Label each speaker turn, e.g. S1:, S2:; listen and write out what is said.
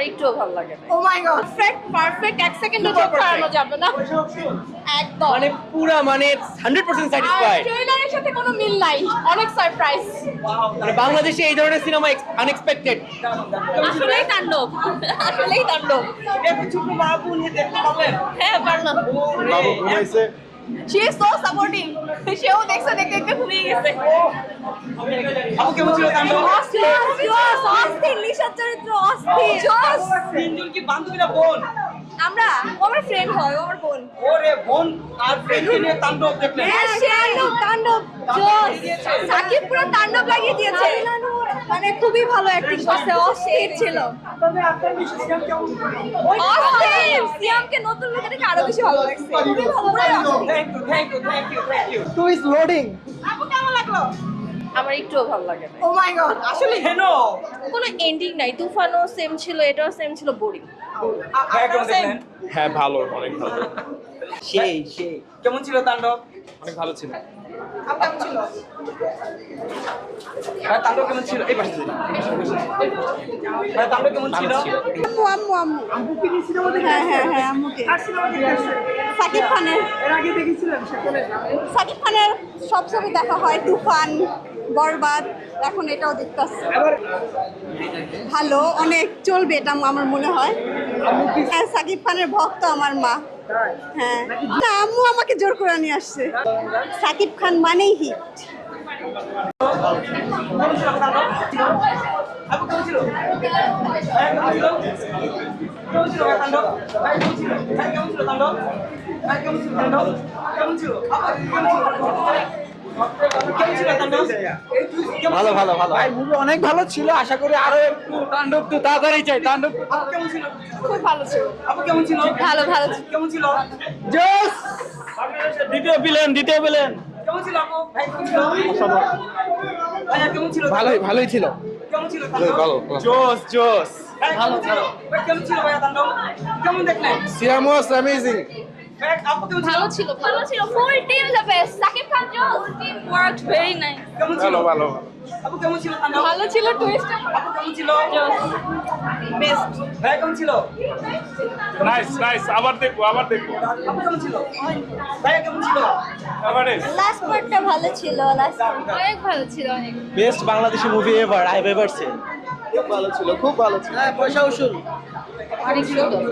S1: আমার একটুও ভালো লাগে না।
S2: Oh my god perfect perfect এক সেকেন্ডও চোখ ফেরানো যাবে না। একদম।
S3: মানে পুরা মানে হান্ড্রেড পার্সেন্ট
S2: আর
S3: স্যাটিসফাইড
S2: ট্রেলারের সাথে কোনো মিল নাই। অনেক সারপ্রাইজ
S3: মানে বাংলাদেশে এই ধরনের সিনেমা আনএক্সপেক্টেড
S2: আসলেই তাণ্ডব। আসলেই তাণ্ডব। হ্যাঁ পারলাম।
S4: বাবু ঘুমাইছে।
S2: শি ইজ সো সাপোর্টিং সেও দেখছে দেখতে দেখতে ঘুমিয়ে গেছে।
S3: আপু কেমন ছিল তাণ্ডব
S2: অস্থির জোস চরিত্র অস্থির। জোস
S3: তিনজন কি বান্ধবীরা বোন?
S2: আমরা আমার ফ্রেন্ড হয় আমার বোন।
S3: ওরে বোন আর ফ্রেন্ডকে নিয়ে তাণ্ডব দেখলেন।
S2: হ্যাঁ তাণ্ডব তাণ্ডব জোস সাকিব পুরো তাণ্ডব লাগিয়ে দিয়েছে। মানে খুবই ভালো অ্যাক্টিং করছে অস্থির ছিল। অস্থির! সিয়ামকে নতুন লোকে দেখে আরও বেশি ভালো লাগছে। খুবই ভালো
S3: thank you thank you thank you thank you
S4: two is loading
S2: আপু কেমন লাগল?
S1: আমার একটুও ভালো লাগে না।
S2: ও মাই গড
S3: আসলে হেন
S1: কোনো এন্ডিং নাই। তুফানও সেম ছিল এটাও সেম ছিল বোরিং
S3: কেমন
S4: হ্যাঁ ভালো অনেক ভালো।
S3: সেই সেই। কেমন ছিল তাণ্ডব?
S4: অনেক ভালো ছিল।
S3: তাণ্ডব কেমন ছিল? এই পাশে তাণ্ডব কেমন ছিল?
S2: আম্মু আম্মু আম্মু। আম্মু কি সিনেমা হ্যাঁ হ্যাঁ হ্যাঁ আম্মুকে। আর সিনেমা দেখেছে সাকিব খানের। এর আগে দেখেছিলেন সাকিব খানের সব ছবি দেখা হয় তুফান বরবাদ এখন এটাও দেখতেছি। ভালো অনেক চলবে এটা আমার মনে হয়। হ্যাঁ সাকিব খানের ভক্ত আমার মা। হ্যাঁ। না আম্মু আমাকে জোর করে নিয়ে আসছে। সাকিব খান মানেই হিট।
S3: কেমন ছিল?
S4: ভালো ভালো ভালো। ভাই মুভি অনেক ভালো ছিল আশা করি আরও একটু তাণ্ডব তো তাড়াতাড়ি চাই তাণ্ডব।
S3: কেমন ছিল?
S2: খুব ভালো ছিল।
S3: আপু কেমন ছিল?
S2: ভালো ভালো
S3: কেমন ছিল?
S4: জোস! দ্বিতীয় ভিলেন দ্বিতীয় ভিলেন
S3: কেমন ছিল আপু? ভাই কেমন ছিল? ভাইয়া কেমন ছিল?
S4: ভালোই ভালোই ছিল।
S3: কেমন ছিল তাণ্ডব?
S4: জোস জোস।
S3: ভাই, কেমন ছিল? ভাই, কেমন ছিল ভাইয়া তাণ্ডব? কেমন দেখলেন?
S4: সিয়াম ওয়াজ অ্যামেজিং
S3: ভাই,
S2: ভালো ছিল ভালো ছিল। Full team the best Shakib Khan জোস টিম ওয়ার্কড ভেরি নাইস
S3: কেমন ছিল?
S4: ভালো ভালো।
S3: আপু কেমন ছিল
S2: ভালো ছিল টুইস্ট
S3: আপু কেমন ছিল?
S2: বেস্ট
S3: ভাই কেমন ছিল?
S5: নাইস নাইস আবার দেখব আবার দেখব।
S3: আপু কেমন ছিল? ভাইয়া কেমন ছিল?
S2: লাস্ট পার্টটা ভালো ছিল লাস্ট অনেক ভালো ছিল অনেক।
S4: Best Bangladeshi movie ever I ever seen খুব ভালো ছিল খুব ভালো ছিল। হ্যাঁ পয়সা উসুল।
S1: অনেক সুন্দর।